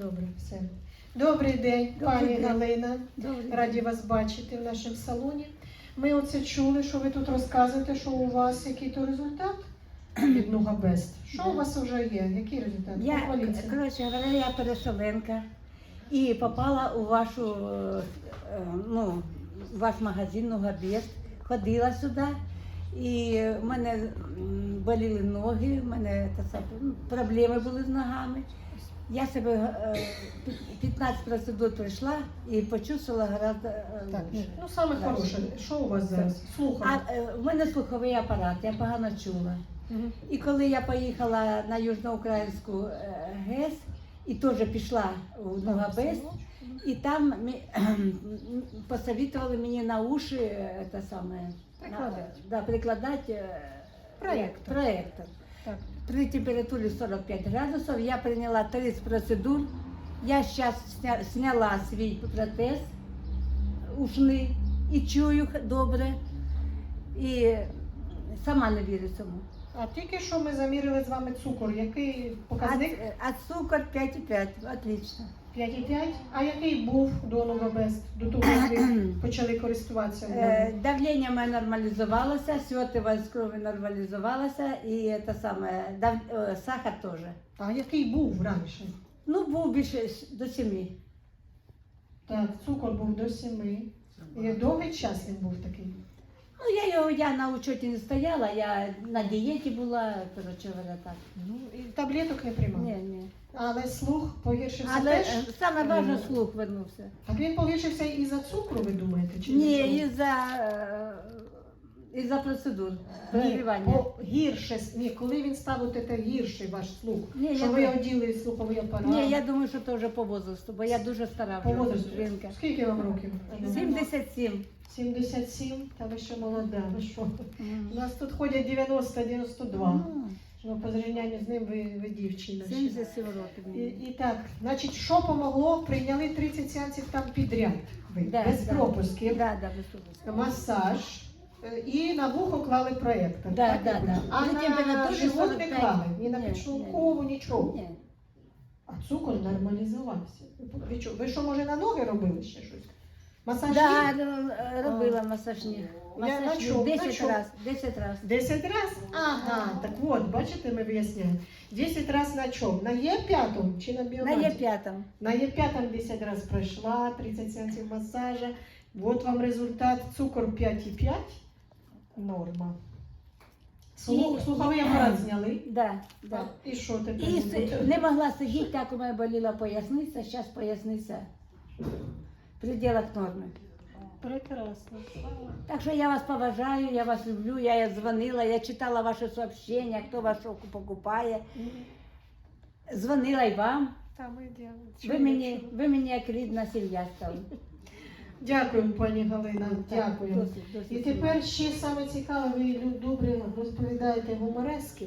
Добре, все. Добрий день, пані день. Галина. Добре. Раді вас бачити в нашому салоні. Ми оце чули, що ви тут розказуєте, що у вас який то результат від Нугабест. Що у вас вже є? Який результат? Я, Похваліться. коротше говоря, я переселенка і попала у вашу, е, е, ну, ваш магазин Нугабест, ходила сюди. І в мене боліли ноги, в мене та ну, проблеми були з ногами. Я себе е, 15 процедур пройшла і почувствувала гораздо е, Так, лучше. ну саме хороше. Що у вас зараз? Слухай. А е, в мене слуховий апарат, я погано чула. І коли я поїхала на Южноукраїнську е, ГЕС і теж пішла в Ногабест, і там посоветували мені на уші е, саме, Прикладати. на- да, прикладати е, Проектор. Так. При температурі 45 градусів я прийняла 30 процедур. Я зараз зняла свій протез ушний і чую добре. І сама не вірю цьому. А тільки що ми замірили з вами цукор. Який показник? А, а цукор 5,5, отлично. 5,5. А який був до Нугабест, до того, як ви почали користуватися? Е, давлення моє нормалізувалося, з крові нормалізувалося і те саме, дав, е, сахар теж. А який був раніше? Ну, був більше с- до 7. Так, цукор був до 7. І довгий час він був такий. Я його я на учеті не стояла, я на дієті була, коротше говоря, так. Ну, і таблеток не приймав. Ні, ні. Але слух погіршився Але теж. е, саме важливо слух вернувся. А він погіршився і за цукру, ви думаєте? Чи Ні, за чого? із-за е, із-за процедур Ні, прогрівання. погірше. Ні, коли він став от це гірший ваш слух? Ні, що я ви думаю- оділи слуховий апарат? Ні, я думаю, що це вже по возрасту, бо я дуже стара По вже возрасту. жінка. Скільки вам років? 77. 77, та ви ще молода, ви що? У нас тут ходять 90-92. Ну, Ну, по зрівнянню з ним ви, ви дівчина. ще. 77 років. І, мені. і так, значить, що помогло? Прийняли 30 сеансів там підряд. Ви, Да, без да. пропусків, Да, да, без пропусків. масаж. Е, І на вухо клали проєктор. Да, так? да, да. А на живот не клали, ні на Ні, нічого. Ні. А цукор нормалізувався. Ви що, ви що, може, на ноги робили ще щось? Масаж Да, ніг? ну, робила масаж ніг. Я на Масаж чому? ніг 10 чому? раз, 10 раз. 10 раз? Ага, так от, бачите, ми виясняємо. 10 раз на чому? На Е5 чи на На біоматі? Є5. На Е5 10 раз пройшла, 30 сеансів масажа. Вот вам результат. Цукор 5,5. Норма. Слух, І- слуховий апарат зняли. Да, да. І що тепер? І с- не могла сидіти, так у мене боліла поясниця, зараз поясниця в пределах норми. Прекрасно. Так що я вас поважаю, я вас люблю, я їй дзвонила, я читала ваші сообщення, хто вас що покупає. Дзвонила й вам. Там і Ви мені, ви мені як рідна сім'я стали. Дякую, пані Галина. Дякую. Досить, досить. І тепер ще саме цікаве, ви добре розповідаєте гуморески.